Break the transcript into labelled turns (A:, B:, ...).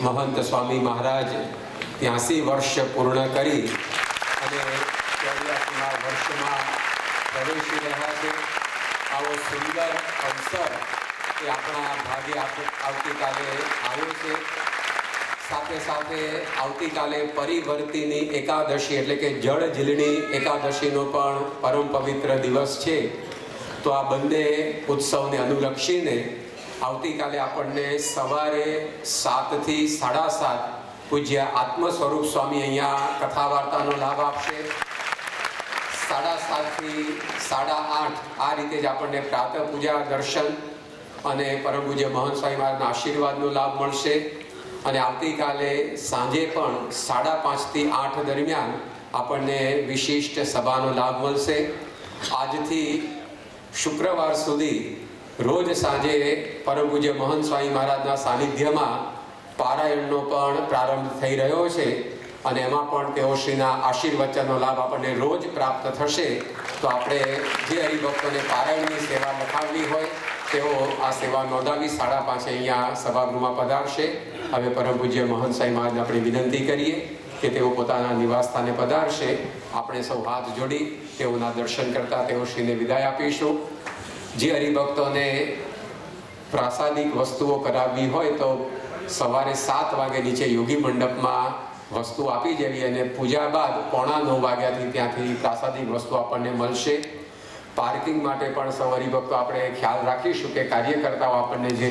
A: મહંત સ્વામી મહારાજ ત્યાંસી વર્ષ પૂર્ણ કરી અને ચોર્યાસીમા વર્ષમાં પ્રવેશી રહ્યા છે. આવો સુંદર અવસર એ આપણા ભાગે આવતીકાલે આવ્યો છે. સાથે સાથે આવતીકાલે પરિવર્તિની એકાદશી એટલે કે જળ ઝીલણી એકાદશીનો પણ પરમ પવિત્ર દિવસ છે. તો આ બંને ઉત્સવને અનુલક્ષીને આવતીકાલે આપણને સવારે સાતથી સાડા સાત પૂજ્ય આત્મ સ્વરૂપ સ્વામી અહીંયા કથા વાર્તાનો લાભ આપશે. સાડા સાતથી સાડા આઠ આ રીતે જ આપણને પ્રાતઃ પૂજા, દર્શન અને પરમ પૂજ્ય મહંત સ્વામી મહારાજના આશીર્વાદનો લાભ મળશે. અને આવતીકાલે સાંજે પણ સાડા પાંચથી આઠ દરમિયાન આપણને વિશિષ્ટ સભાનો લાભ મળશે. આજથી શુક્રવાર સુધી રોજ સાંજે પરમ પૂજ્ય મહંત સ્વામી મહારાજના સાનિધ્યમાં પારાયણનો પણ પ્રારંભ થઈ રહ્યો છે અને એમાં પણ તેઓ શ્રીના આશીર્વચનનો લાભ આપણને રોજ પ્રાપ્ત થશે. તો આપણે જે હરિભક્તોને પારાયણની સેવા લખાવવી હોય, તેઓ આ સેવા નોંધાવી સાડા પાંચે અહીંયા સભાગૃહમાં પધારશે. હવે પરમ પૂજ્ય મહંત સાંઈ મહારાજને આપણે વિનંતી કરીએ કે તેઓ પોતાના નિવાસસ્થાને પધારશે. આપણે સૌ હાથ જોડી તેઓના દર્શન કરતા તેઓ શ્રીને વિદાય આપીશું. જે હરિભક્તોને પ્રાસાદિક વસ્તુઓ કરાવવી હોય તો સવારે સાત વાગે નીચે યોગી મંડપમાં વસ્તુ આપી જવી અને પૂજા બાદ પોણા નવ વાગ્યાથી ત્યાંથી પ્રાસાદિક વસ્તુ આપણને મળશે. પાર્કિંગ માટે પણ સૌ હરિભક્તો આપણે ખ્યાલ રાખીશું કે કાર્યકર્તાઓ આપણને જે